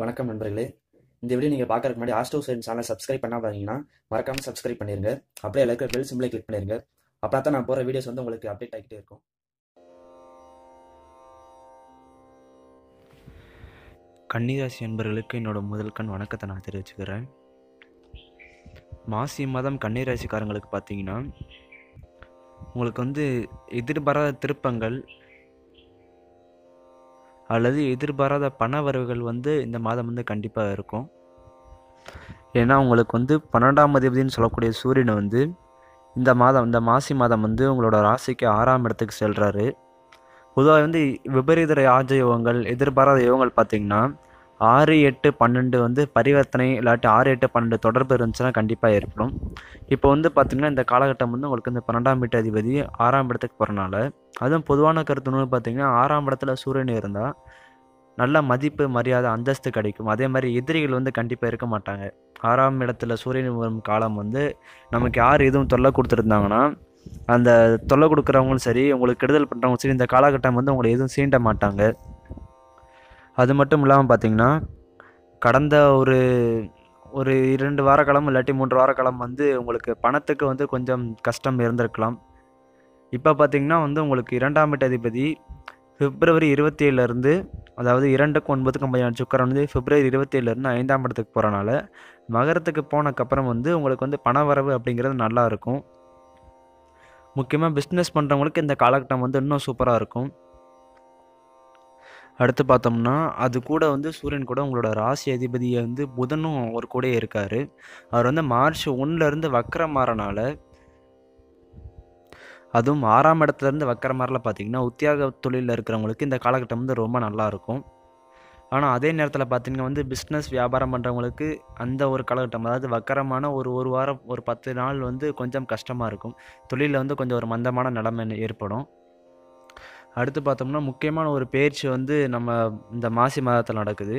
வணக்கம் நண்பர்களே. இந்த வீடியோ நீங்கள் பார்க்கறதுக்கு முன்னாடி ஆஸ்டோ சைன் சேனலை சப்ஸ்கிரைப் பண்ணாம பார்த்தீங்கன்னா மறக்காமல் சப்ஸ்கிரைப் பண்ணிருங்க. அப்படியே எல்லாருக்கும் பெல் சிம்பிளை கிளிக் பண்ணிருங்க. அப்போ தான் நான் போகிற வீடியோஸ் வந்து உங்களுக்கு அப்டேட் ஆகிட்டே இருக்கும். கன்னிராசி என்பவர்களுக்கு என்னோட முதல் கண் வணக்கத்தை நான் தெரிவிச்சுக்கிறேன். மாசி மாதம் கன்னிராசிக்காரங்களுக்கு பார்த்தீங்கன்னா உங்களுக்கு வந்து எதிர்பாராத திருப்பங்கள் அல்லது எதிர்பாராத பண வரவுகள் வந்து இந்த மாதம் வந்து கண்டிப்பாக இருக்கும். ஏன்னா உங்களுக்கு வந்து பன்னெண்டாம் அதிபதினு சொல்லக்கூடிய சூரியனை வந்து இந்த மாதம் இந்த மாசி மாதம் வந்து உங்களோட ராசிக்கு ஆறாம் இடத்துக்கு செல்கிறாரு பொதுவாக வந்து விபரீத ராஜ யோகங்கள் எதிர்பாராத யோகங்கள் பார்த்திங்கன்னா ஆறு எட்டு பன்னெண்டு வந்து பரிவர்த்தனை இல்லாட்டி ஆறு எட்டு பன்னெண்டு தொடர்பு இருந்துச்சுன்னா கண்டிப்பாக ஏற்படும். இப்போ வந்து பார்த்திங்கன்னா இந்த காலகட்டம் வந்து உங்களுக்கு இந்த பன்னெண்டாம் வீட்டு அதிபதி ஆறாம் இடத்துக்கு போகிறனால அதுவும் பொதுவான கருத்து பார்த்திங்கன்னா ஆறாம் இடத்துல சூரியன் இருந்தால் நல்ல மதிப்பு மரியாதை அந்தஸ்து கிடைக்கும். அதே மாதிரி எதிரிகள் வந்து கண்டிப்பாக இருக்க மாட்டாங்க. ஆறாம் இடத்துல சூரியன் வரும் காலம் வந்து நமக்கு யார் எதுவும் தொல்லை கொடுத்துருந்தாங்கன்னா அந்த தொல்லை கொடுக்குறவங்களும் சரி உங்களுக்கு கெடுதல் பண்ணுறவங்களும் சரி இந்த காலகட்டம் வந்து உங்களை எதுவும் சீண்ட மாட்டாங்க. அது மட்டும் இல்லாமல் பார்த்தீங்கன்னா கடந்த ஒரு ஒரு இரண்டு வார காலம் இல்லாட்டி மூன்று வார காலம் வந்து உங்களுக்கு பணத்துக்கு வந்து கொஞ்சம் கஷ்டம் இருந்திருக்கலாம். இப்போ பார்த்திங்கன்னா வந்து உங்களுக்கு இரண்டாம் அதிபதி பிப்ரவரி இருபத்தி ஏழுலேருந்து அதாவது இரண்டுக்கு ஒன்பதுக்கு ஐம்பது சுக்கரன் வந்து பிப்ரவரி இருபத்தி ஏழுலேருந்து ஐந்தாம் இடத்துக்கு போகிறனால மகரத்துக்கு போனக்கப்புறம் வந்து உங்களுக்கு வந்து பண வரவு அப்படிங்கிறது நல்லா இருக்கும். முக்கியமாக பிஸ்னஸ் பண்ணுறவங்களுக்கு இந்த காலகட்டம் வந்து இன்னும் சூப்பராக இருக்கும். அடுத்து பார்த்தோம்னா அது கூட வந்து சூரியன் கூட உங்களோட ராசி அதிபதியை வந்து புதனும் ஒரு கூடயே இருக்கார். அவர் வந்து மார்ச் ஒன்றுலேருந்து வக்கரம் மாறனால அதுவும் ஆறாம் இடத்துலேருந்து வக்கர மாதிரிலாம் பார்த்தீங்கன்னா உத்தியாக தொழிலில் இருக்கிறவங்களுக்கு இந்த காலகட்டம் வந்து ரொம்ப நல்லா இருக்கும். ஆனால் அதே நேரத்தில் பார்த்தீங்கன்னா வந்து பிஸ்னஸ் வியாபாரம் பண்ணுறவங்களுக்கு அந்த ஒரு காலகட்டம் அதாவது வக்கரமான ஒரு ஒரு வாரம் ஒரு பத்து நாள் வந்து கொஞ்சம் கஷ்டமாக இருக்கும். தொழிலில் வந்து கொஞ்சம் ஒரு மந்தமான நிலைமை ஏற்படும். அடுத்து பார்த்தோம்னா முக்கியமான ஒரு பயிற்சி வந்து நம்ம இந்த மாசி மாதத்தில் நடக்குது.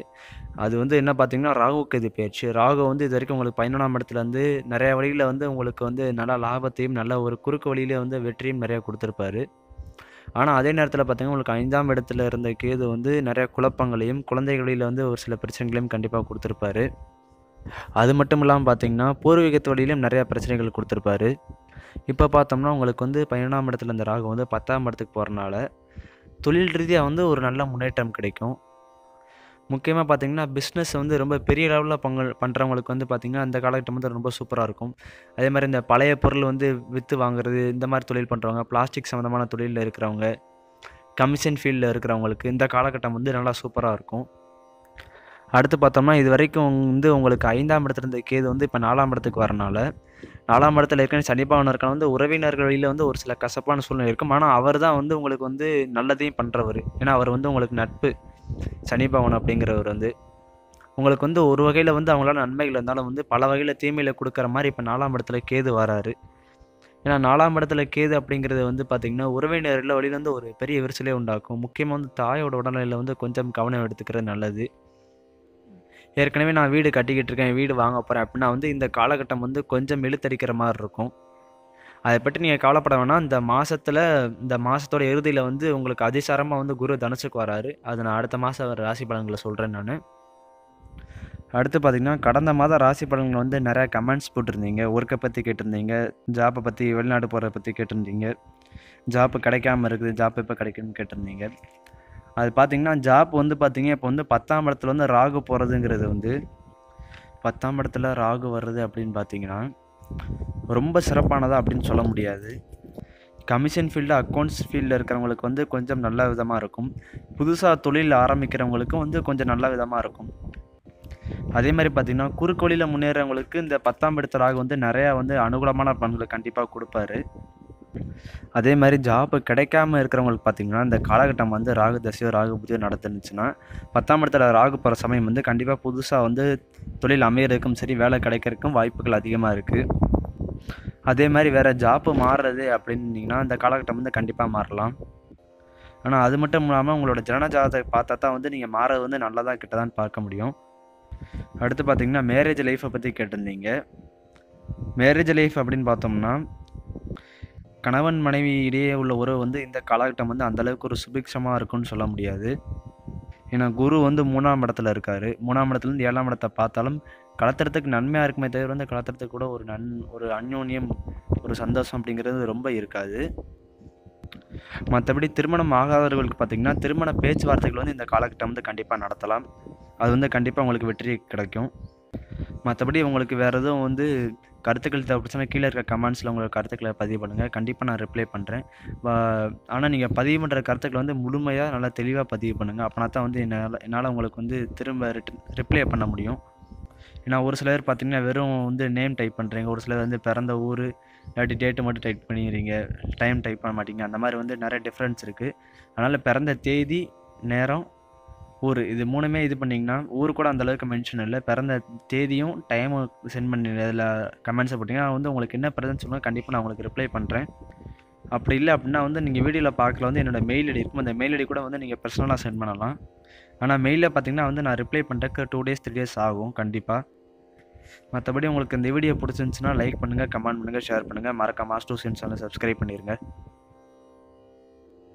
அது வந்து என்ன பார்த்தீங்கன்னா ராகுக்கு இது பயிற்சி. ராகு வந்து இது வரைக்கும் உங்களுக்கு பதினொன்றாம் இடத்துலேருந்து நிறைய வழியில் வந்து உங்களுக்கு வந்து நல்ல லாபத்தையும் நல்ல ஒரு குறுக்கு வழியிலே வந்து வெற்றியும் நிறையா கொடுத்துருப்பாரு. ஆனால் அதே நேரத்தில் பார்த்தீங்கன்னா உங்களுக்கு ஐந்தாம் இடத்துல இருந்த கேது வந்து நிறைய குழப்பங்களையும் குழந்தைகளில் வந்து ஒரு சில பிரச்சனைகளையும் கண்டிப்பாக கொடுத்துருப்பாரு. அது மட்டும் இல்லாமல் பார்த்தீங்கன்னா பூர்வீகத்து வழியிலும் நிறையா பிரச்சனைகள் கொடுத்துருப்பாரு. இப்போ பார்த்தோம்னா உங்களுக்கு வந்து பதினொன்றாம் இடத்துல இந்த ராகு வந்து பத்தாம் இடத்துக்கு போகிறனால தொழில் ரீதியாக வந்து ஒரு நல்ல முன்னேற்றம் கிடைக்கும். முக்கியமாக பார்த்தீங்கன்னா பிஸ்னஸ் வந்து ரொம்ப பெரிய லெவலில் பங்கு பண்ணுறவங்களுக்கு வந்து பார்த்திங்கன்னா அந்த காலகட்டம் வந்து ரொம்ப சூப்பராக இருக்கும். அதே மாதிரி இந்த பழைய பொருள் வந்து விற்று வாங்குறது இந்த மாதிரி தொழில் பண்ணுறவங்க பிளாஸ்டிக் சம்மந்தமான தொழிலில் இருக்கிறவங்க கமிஷன் ஃபீல்டில் இருக்கிறவங்களுக்கு இந்த காலகட்டம் வந்து நல்லா சூப்பராக இருக்கும். அடுத்து பார்த்தோம்னா இது வரைக்கும் வந்து உங்களுக்கு ஐந்தாம் இடத்துல இருந்த கேது வந்து இப்போ நாலாம் இடத்துக்கு வரனால நாலாம் இடத்துல இருக்க சனிபாவன் இருக்க வந்து உறவினர்கள் வழியில் வந்து ஒரு சில கசப்பான சூழ்நிலை இருக்கும். ஆனால் அவர் தான் வந்து உங்களுக்கு வந்து நல்லதையும் பண்ணுறவர் ஏன்னா அவர் வந்து உங்களுக்கு நட்பு. சனிபவன் அப்படிங்கிறவர் வந்து. உங்களுக்கு வந்து ஒரு வகையில் வந்து அவங்களால நன்மைகள் இருந்தாலும் வந்து பல வகையில் தீமையில் கொடுக்குற மாதிரி இப்போ நாலாம் இடத்துல கேது வராரு. ஏன்னா நாலாம் இடத்துல கேது அப்படிங்கிறது வந்து பார்த்திங்கன்னா உறவினர்கள் வழியில் வந்து ஒரு பெரிய விரிசலே உண்டாக்கும். முக்கியமாக வந்து தாயோட உடல்நிலையில் வந்து கொஞ்சம் கவனம் எடுத்துக்கிறது நல்லது. ஏற்கனவே நான் வீடு கட்டிக்கிட்டு இருக்கேன் வீடு வாங்க போகிறேன் அப்படின்னா வந்து இந்த காலகட்டம் வந்து கொஞ்சம் இழுத்தடிக்கிற மாதிரி இருக்கும். அதை பற்றி நீங்கள் கவலைப்பட வேணாம். இந்த மாதத்தில் இந்த மாதத்தோட இறுதியில் வந்து உங்களுக்கு அதிசாரமாக வந்து குரு தனுசுக்கு வராரு. அது நான் அடுத்த மாதம் ராசி பலன்களை சொல்கிறேன் நான். அடுத்து பார்த்திங்கன்னா கடந்த மாதம் ராசி பலன்கள் வந்து நிறையா கமெண்ட்ஸ் போட்டிருந்தீங்க. ஒர்க்கை பற்றி கேட்டிருந்தீங்க. ஜாப்பை பற்றி வெளிநாடு போகிறத பற்றி கேட்டிருந்தீங்க. ஜாப்பு கிடைக்காம இருக்குது ஜாப் எப்போ கிடைக்குன்னு கேட்டிருந்தீங்க. அது பார்த்திங்கன்னா ஜாப் வந்து பார்த்திங்க இப்போ வந்து பத்தாம் இடத்துல வந்து ராகு போகிறதுங்கிறது வந்து பத்தாம் இடத்துல ராகு வர்றது அப்படின்னு பார்த்தீங்கன்னா ரொம்ப சிறப்பானதா அப்படின்னு சொல்ல முடியாது. கமிஷன் ஃபீல்டு அக்கௌண்ட்ஸ் ஃபீல்டில் இருக்கிறவங்களுக்கு வந்து கொஞ்சம் நல்ல விதமாக இருக்கும். புதுசாக தொழில் ஆரம்பிக்கிறவங்களுக்கும் வந்து கொஞ்சம் நல்ல விதமாக இருக்கும். அதே மாதிரி பார்த்திங்கன்னா குறுக்கொழியில் முன்னேறவங்களுக்கு இந்த பத்தாம் இடத்த ராகு வந்து நிறையா வந்து அனுகூலமான பலன்களை கண்டிப்பாக கொடுப்பாரு. அதே மாதிரி ஜாப்பு கிடைக்காம இருக்கிறவங்களுக்கு பார்த்தீங்கன்னா இந்த காலகட்டம் வந்து ராகு தசையோ ராகு புதியோ நடந்துருந்துச்சுன்னா பத்தாம் இடத்துல ராகு போகிற சமயம் வந்து கண்டிப்பாக புதுசாக வந்து தொழில் அமையறதுக்கும் சரி வேலை கிடைக்கிறதுக்கும் வாய்ப்புகள் அதிகமாக இருக்குது அதே மாதிரி வேறு ஜாப்பு மாறுறது அப்படின்னீங்கன்னா இந்த காலகட்டம் வந்து கண்டிப்பாக மாறலாம். ஆனால் அது மட்டும் இல்லாமல் உங்களோட ஜனன ஜாதகத்தை பார்த்தா தான் வந்து நீங்கள் மாறது வந்து நல்லதா தான் பார்க்க முடியும். அடுத்து பார்த்தீங்கன்னா மேரேஜ் லைஃப்பை பற்றி கேட்டிருந்தீங்க. மேரேஜ் லைஃப் அப்படின்னு பார்த்தோம்னா கணவன் மனைவி இடையே உள்ள உறவு வந்து இந்த காலகட்டம் வந்து அந்தளவுக்கு ஒரு சுபிக்ஷமாக இருக்கும்னு சொல்ல முடியாது. ஏன்னா குரு வந்து மூணாம் இடத்துல இருக்கார். மூணாம் இடத்துலேருந்து ஏழாம் இடத்தை பார்த்தாலும் கலத்துறதுக்கு நன்மையாக இருக்குமே தவிர வந்து கலத்துறதுக்கு கூட ஒரு நன் ஒரு அந்யோன்யம் ஒரு சந்தோஷம் அப்படிங்கிறது ரொம்ப இருக்காது. மற்றபடி திருமணம் ஆகாதவர்களுக்கு பார்த்திங்கன்னா திருமண பேச்சுவார்த்தைகள் வந்து இந்த காலகட்டம் வந்து கண்டிப்பாக நடத்தலாம். அது வந்து கண்டிப்பாக உங்களுக்கு வெற்றி கிடைக்கும். மற்றபடி உங்களுக்கு வேறு எதுவும் வந்து கருத்துக்கள் தேவைப்படுச்சுன்னா கீழே இருக்க கமெண்ட்ஸில் உங்களோட கருத்துக்களை பதிவு பண்ணுங்கள் கண்டிப்பாக நான் ரிப்ளை பண்ணுறேன் ஆனால் நீங்கள் பதிவு பண்ணுற கருத்துக்களை வந்து முழுமையாக நல்லா தெளிவாக பதிவு பண்ணுங்கள் அப்படின்னா தான் வந்து என்னால் என்னால் உங்களுக்கு வந்து திரும்ப ரிட்டன் ரிப்ளை பண்ண முடியும். ஏன்னா ஒரு சிலர் பார்த்தீங்கன்னா வெறும் வந்து நேம் டைப் பண்ணுறீங்க ஒரு சிலர் வந்து பிறந்த ஊர் இல்லாட்டி டேட்டு மட்டும் டைப் பண்ணிடுறீங்க டைம் டைப் பண்ண மாட்டீங்க. அந்த மாதிரி வந்து நிறைய டிஃப்ரென்ஸ் இருக்குது அதனால் பிறந்த தேதி நேரம் ஊர் இது மூணுமே இது பண்ணிங்கன்னா ஊர் கூட அந்தளவுக்கு மென்ஷன் இல்லை. பிறந்த தேதியும் டைமும் சென்ட் பண்ணி அதில் கமெண்ட்ஸை போட்டிங்கன்னா வந்து உங்களுக்கு என்ன பிரச்சனை சொல்லுங்கள் கண்டிப்பாக நான் உங்களுக்கு ரிப்ளை பண்ணுறேன் அப்படி இல்லை அப்படின்னா வந்து நீங்கள் வீடியோவில் பார்க்கல வந்து என்னோடய மெயில் ஐடி இருக்கும். அந்த மெயில் ஐடி கூட வந்து நீங்கள் பர்சனலாக சென்ட் பண்ணலாம். ஆனால் மெயிலில் பார்த்தீங்கன்னா வந்து நான் ரிப்ளை பண்ணுறதுக்கு டூ டேஸ் த்ரீ டேஸ் ஆகும் கண்டிப்பாக மற்றபடி உங்களுக்கு இந்த வீடியோ பிடிச்சிருந்துச்சுன்னா லைக் பண்ணுங்கள் கமெண்ட் பண்ணுங்கள் ஷேர் பண்ணுங்கள் மறக்காம மாஸ்டூ சேனலை சப்ஸ்கிரைப் பண்ணிடுங்க